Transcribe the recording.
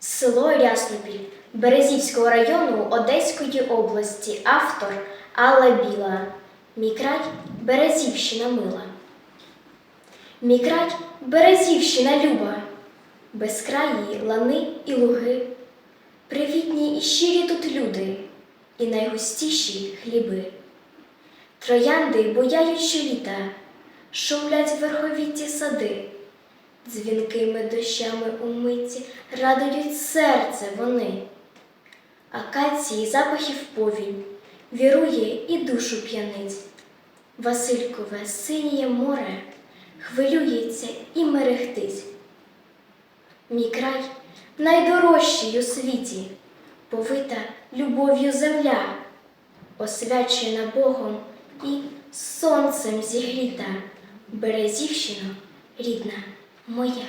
Село Ряснопіль Березівського району Одеської області. Автор Алла Біла. Мій край Березівщина мила. Мій край Березівщина люба, безкраї лани і луги. Привітні і щирі тут люди, і найгустіші хліби. Троянди буяють щоліта, шумлять верховітті сади, дзвінкими дощами умиті радують серце вони. Акації запахів повінь, вірує і душу п'янить. Василькове синіє море хвилюється і мерехтить. Мій край найдорожчий у світі, повита любов'ю земля, освячена Богом і сонцем зігріта, Березівщина рідна моя.